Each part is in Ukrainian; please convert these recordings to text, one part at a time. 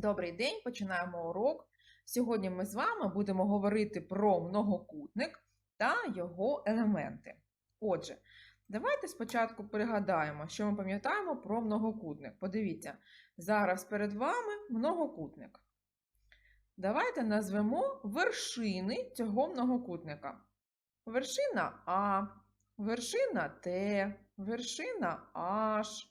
Добрий день, починаємо урок. Сьогодні ми з вами будемо говорити про многокутник та його елементи. Отже, давайте спочатку пригадаємо, що ми пам'ятаємо про многокутник. Подивіться, зараз перед вами многокутник. Давайте назвемо вершини цього многокутника. Вершина А, вершина Т, вершина H,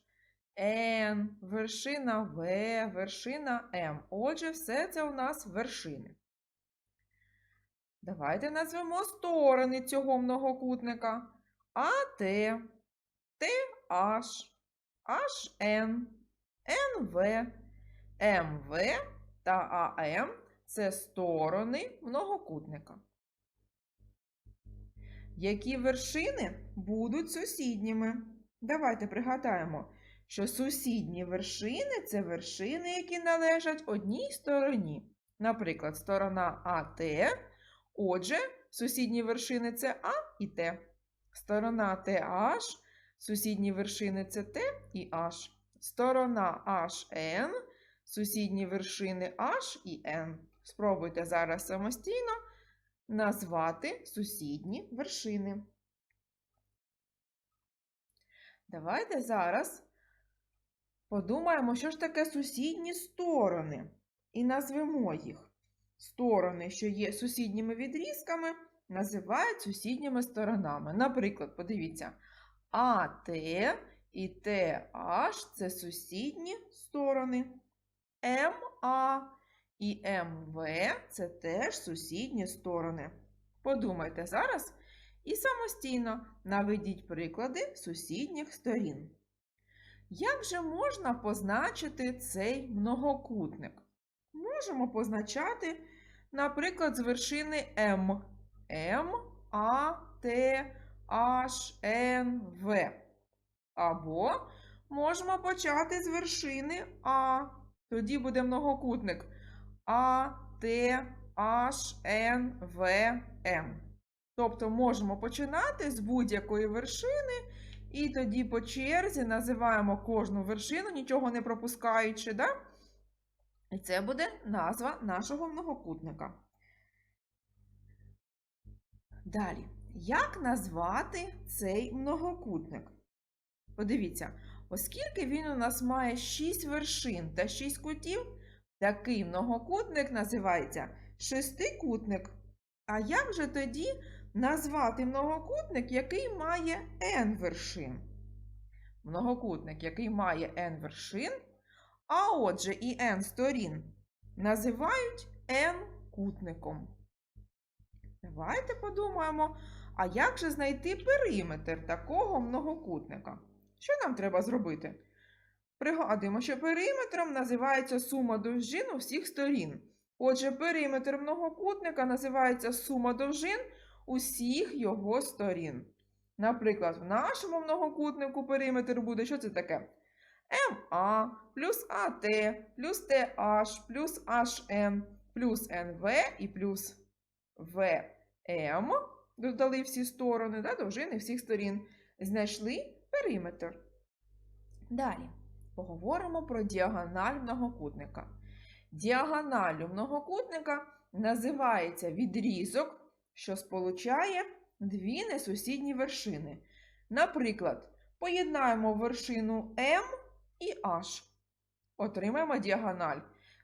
N, вершина В, вершина М. Отже, все це у нас вершини. Давайте назвемо сторони цього многокутника. АТ, TH, HN, NV, МВ та АМ це сторони многокутника. Які вершини будуть сусідніми? Давайте пригадаємо, що сусідні вершини це вершини, які належать одній стороні. Наприклад, сторона АТ. Отже, сусідні вершини це А і Т. Сторона TH, сусідні вершини це Т і H. Сторона HN, сусідні вершини H і N. Спробуйте зараз самостійно назвати сусідні вершини. Давайте зараз подумаємо, що ж таке сусідні сторони, і назвемо їх. Сторони, що є сусідніми відрізками, називають сусідніми сторонами. Наприклад, подивіться, АТ і ТH це сусідні сторони. МА і МВ це теж сусідні сторони. Подумайте зараз і самостійно наведіть приклади сусідніх сторін. Як же можна позначити цей многокутник? Можемо позначати, наприклад, з вершини М. М, А, Т, H, N, В. Або можемо почати з вершини А. Тоді буде многокутник А, Т, H, N, В, М. Тобто можемо починати з будь-якої вершини, і тоді по черзі називаємо кожну вершину, нічого не пропускаючи. Да? І це буде назва нашого многокутника. Далі, як назвати цей многокутник? Подивіться, оскільки він у нас має 6 вершин та 6 кутів, такий многокутник називається шестикутник. А як же тоді назвати многокутник, який має n вершин? Многокутник, який має n вершин, а отже і n сторін, називають n-кутником. Давайте подумаємо, а як же знайти периметр такого многокутника? Що нам треба зробити? Пригадуємо, що периметром називається сума довжин у всіх сторін. Отже, периметр многокутника називається сума довжин усіх його сторін. Наприклад, в нашому многокутнику периметр буде, що це таке? МА плюс АТ плюс ТH плюс HN плюс НВ і плюс ВМ. Додали всі сторони, да, довжини всіх сторін. Знайшли периметр. Далі поговоримо про діагональ многокутника. Діагоналю многокутника називається відрізок, що сполучає дві несусідні вершини. Наприклад, поєднаємо вершину М і H. Отримаємо діагональ.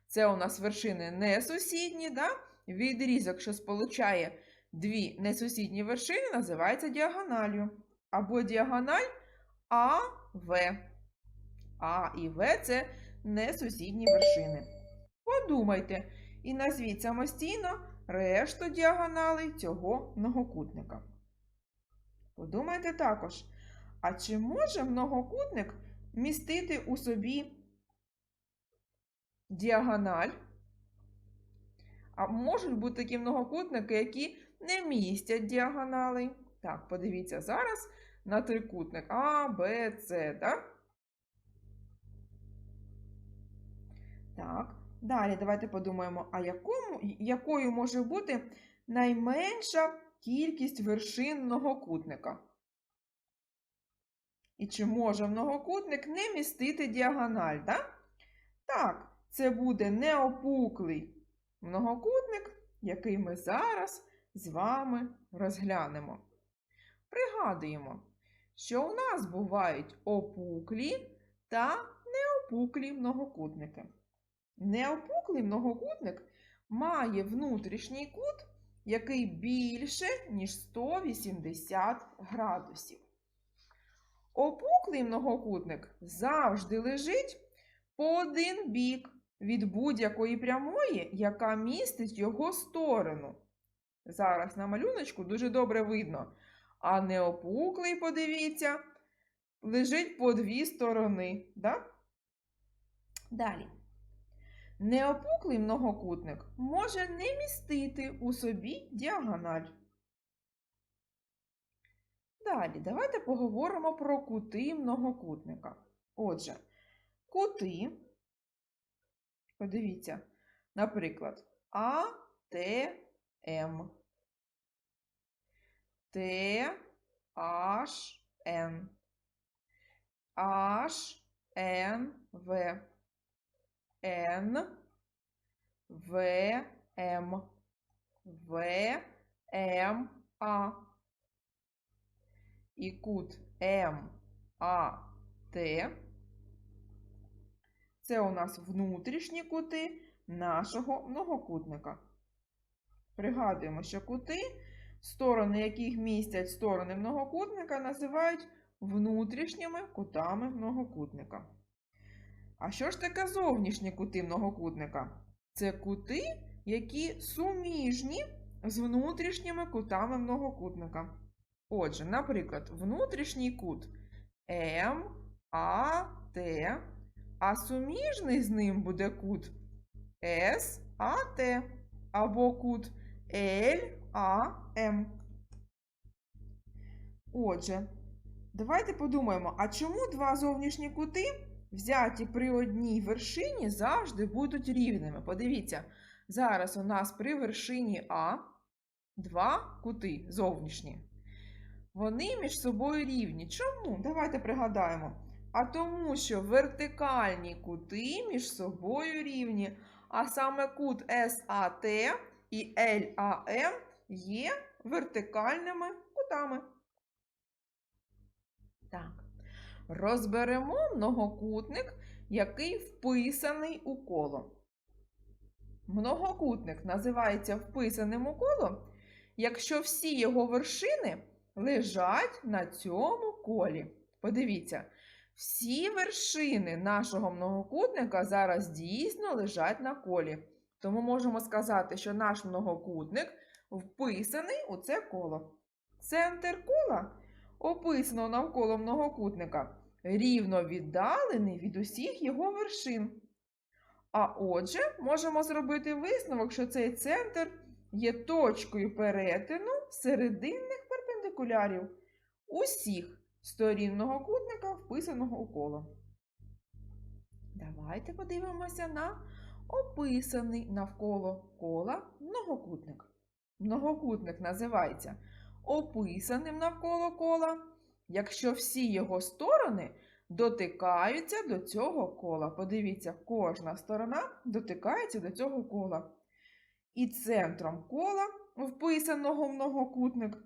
Це у нас вершини несусідні, да? відрізок, що сполучає дві несусідні вершини, називається діагоналю. Або діагональ АВ. А і В це несусідні вершини. Подумайте і назвіть самостійно решту діагоналей цього многокутника. Подумайте також, а чи може многокутник містити у собі діагональ? А можуть бути такі многокутники, які не містять діагоналей. Так, подивіться зараз на трикутник А, Б, С, так? Так, далі давайте подумаємо, а якому, якою може бути найменша кількість вершин многокутника? І чи може многокутник не містити діагональ, так? Так, це буде неопуклий многокутник, який ми зараз з вами розглянемо. Пригадуємо, що у нас бувають опуклі та неопуклі многокутники. Неопуклий многокутник має внутрішній кут, який більше, ніж 180 градусів. Опуклий многокутник завжди лежить по один бік від будь-якої прямої, яка містить його сторону. Зараз на малюночку дуже добре видно. А неопуклий, подивіться, лежить по дві сторони. Да? Далі. Неопуклий многокутник може не містити у собі діагональ. Далі, давайте поговоримо про кути многокутника. Отже, кути, подивіться, наприклад, А, Т, М, Т, H, N, В, N, В, М, В, М, А. І кут М, А, Т. Це у нас внутрішні кути нашого многокутника. Пригадуємо, що кути, сторони яких містять сторони многокутника, називають внутрішніми кутами многокутника. А що ж таке зовнішні кути многокутника? Це кути, які суміжні з внутрішніми кутами многокутника. Отже, наприклад, внутрішній кут М, А, Т, а суміжний з ним буде кут С, А, Т, або кут Л, А, М. Отже, давайте подумаємо, а чому два зовнішні кути, взяті при одній вершині, завжди будуть рівними? Подивіться, зараз у нас при вершині А два кути зовнішні. Вони між собою рівні. Чому? Давайте пригадаємо. А тому, що вертикальні кути між собою рівні, а саме кут САТ і ЛАМ є вертикальними кутами. Так. Розберемо многокутник, який вписаний у коло. Многокутник називається вписаним у коло, якщо всі його вершини лежать на цьому колі. Подивіться, всі вершини нашого многокутника зараз дійсно лежать на колі. Тому можемо сказати, що наш многокутник вписаний у це коло. Центр кола, описано навколо многокутника, рівно віддалений від усіх його вершин. А отже, можемо зробити висновок, що цей центр є точкою перетину серединних перпендикулярів усіх сторін многокутника, вписаного у коло. Давайте подивимося на описаний навколо кола многокутник. Многокутник називається описаним навколо кола, якщо всі його сторони дотикаються до цього кола. Подивіться, кожна сторона дотикається до цього кола. І центром кола, вписаного в многокутник,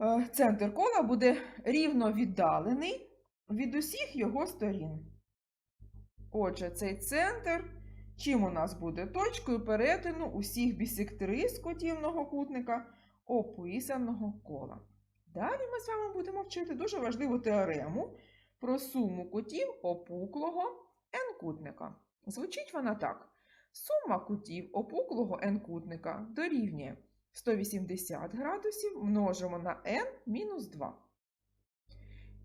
е, центр кола буде рівно віддалений від усіх його сторін. Отже, цей центр, чим у нас буде точкою перетину усіх бісектрис кутів многокутника, описаного кола. Далі ми з вами будемо вчити дуже важливу теорему про суму кутів опуклого n-кутника. Звучить вона так. Сума кутів опуклого n-кутника дорівнює 180 градусів множимо на n мінус 2.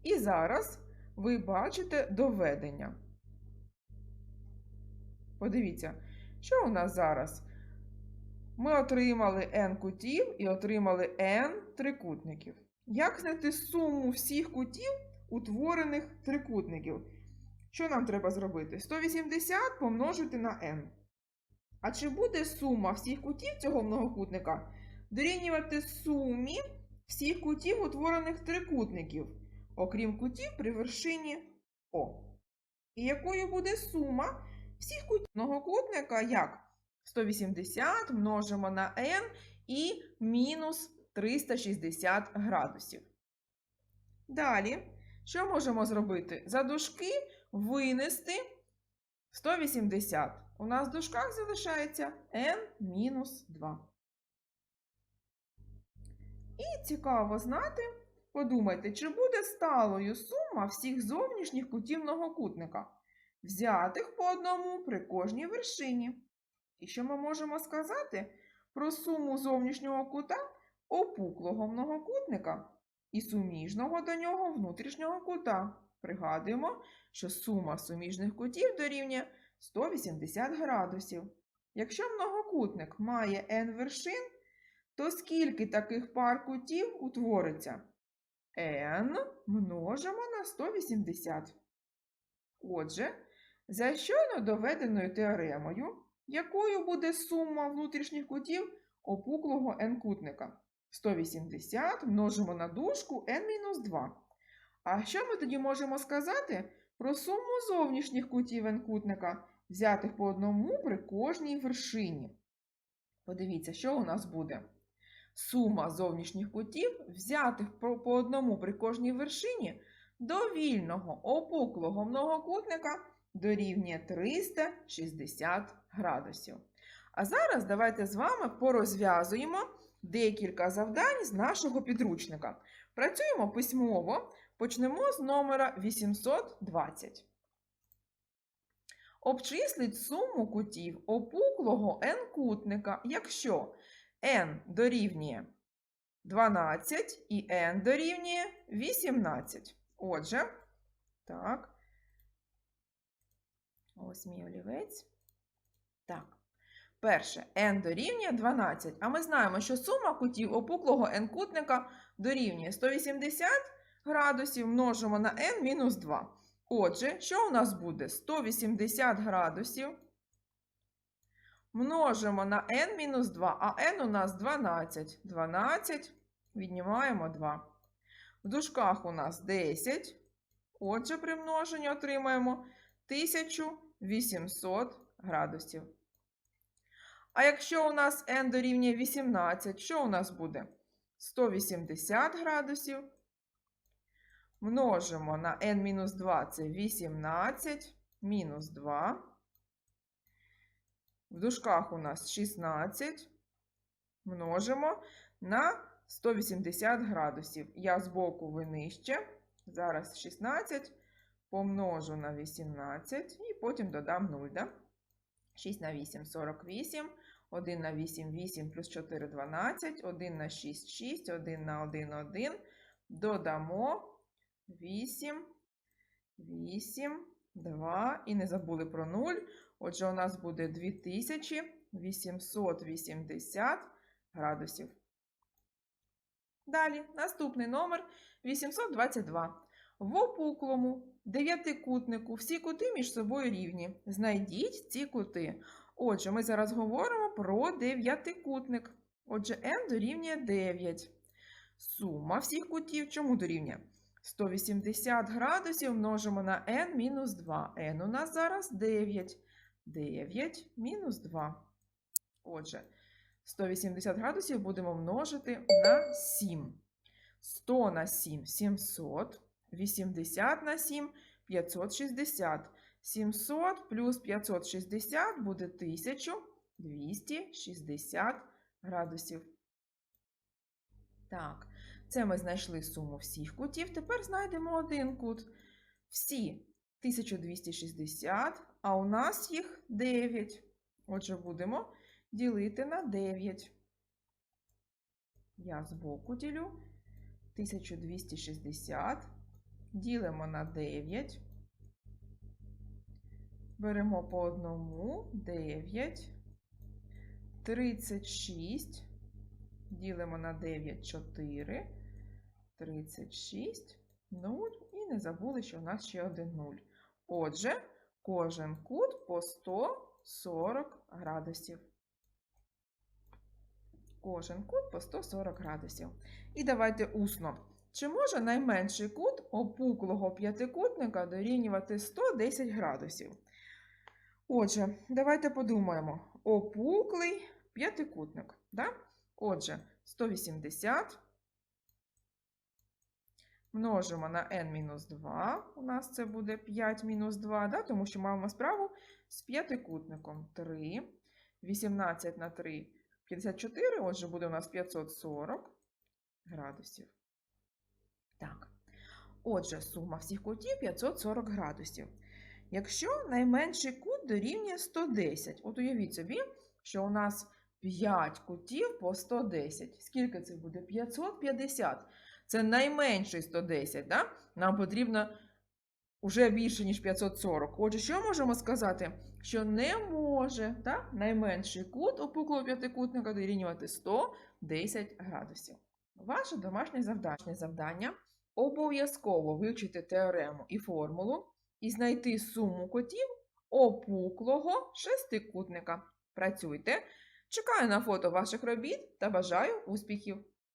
І зараз ви бачите доведення. Подивіться, що у нас зараз? Ми отримали n кутів і отримали n трикутників. Як знайти суму всіх кутів утворених трикутників? Що нам треба зробити? 180 помножити на n. А чи буде сума всіх кутів цього многокутника дорівнювати сумі всіх кутів утворених трикутників, окрім кутів при вершині О? І якою буде сума всіх кутів многокутника як 180 множимо на n і мінус 360 градусів. Далі, що можемо зробити? За дужки винести 180. У нас в дужках залишається n-2. І цікаво знати, подумайте, чи буде сталою сума всіх зовнішніх кутів многокутника, взятих по одному при кожній вершині. І що ми можемо сказати про суму зовнішнього кута опуклого многокутника і суміжного до нього внутрішнього кута. Пригадуємо, що сума суміжних кутів дорівнює 180 градусів. Якщо многокутник має n вершин, то скільки таких пар кутів утвориться? n множимо на 180. Отже, за щойно доведеною теоремою, якою буде сума внутрішніх кутів опуклого n-кутника? 180 множимо на дужку n-2. А що ми тоді можемо сказати про суму зовнішніх кутів n-кутника, взятих по одному при кожній вершині? Подивіться, що у нас буде. Сума зовнішніх кутів, взятих по одному при кожній вершині, до вільного опуклого многокутника дорівнює 360 градусів. А зараз давайте з вами порозв'язуємо декілька завдань з нашого підручника. Працюємо письмово, почнемо з номера 820. Обчисліть суму кутів опуклого n-кутника, якщо n дорівнює 12 і n дорівнює 18. Отже, так, ось мій олівець. Так. Перше, n дорівнює 12. А ми знаємо, що сума кутів опуклого n-кутника дорівнює 180 градусів множимо на n мінус 2. Отже, що у нас буде? 180 градусів множимо на n мінус 2, а n у нас 12. 12 віднімаємо 2. В дужках у нас 10. Отже, при множенні отримаємо 1800 градусів. А якщо у нас n дорівнює 18, що у нас буде? 180 градусів. Множимо на n-2 це 18, мінус 2. В дужках у нас 16. Множимо на 180 градусів. Я збоку ви нижче. Зараз 16 помножу на 18 і потім додам 0. Да? 6 на 8 48. 1 на 8 8 плюс 4 12. 1 на 6 6. 1 на 1 1. Додамо 8, 8, 2. І не забули про 0. Отже, у нас буде 2880 градусів. Далі, наступний номер 822. В опуклому дев'ятикутнику всі кути між собою рівні. Знайдіть ці кути. Отже, ми зараз говоримо про дев'ятикутник. Отже, n дорівнює 9. Сума всіх кутів чому дорівнює? 180 градусів множимо на n мінус 2. n у нас зараз 9. 9 мінус 2. Отже, 180 градусів будемо множити на 7. 100 на 7 700. 80 на 7 560. 700 плюс 560 буде 1260 градусів. Так, це ми знайшли суму всіх кутів. Тепер знайдемо один кут. Всі 1260, а у нас їх 9. Отже, будемо ділити на 9. Я збоку ділю 1260. Ділимо на 9. Беремо по одному 9. 36. Ділимо на 9 4. 36, 0. І не забули, що у нас ще один 0. Отже, кожен кут по 140 градусів. Кожен кут по 140 градусів. І давайте усно. Чи може найменший кут опуклого п'ятикутника дорівнювати 110 градусів? Отже, давайте подумаємо. Опуклий п'ятикутник. Да? Отже, 180 множимо на n-2. У нас це буде 5 мінус 2, да? тому що маємо справу з п'ятикутником. 3. 18 на 3 54, отже, буде у нас 540 градусів. Так. Отже, сума всіх кутів 540 градусів. Якщо найменший кут дорівнює 110, от уявіть собі, що у нас 5 кутів по 110. Скільки це буде? 550. Це найменший 110, да? Нам потрібно вже більше, ніж 540. Отже, що можемо сказати? Що не може да? найменший кут опуклого п'ятикутника дорівнювати 110 градусів. Ваше домашнє завдання, обов'язково вивчити теорему і формулу і знайти суму котів опуклого шестикутника. Працюйте! Чекаю на фото ваших робіт та бажаю успіхів!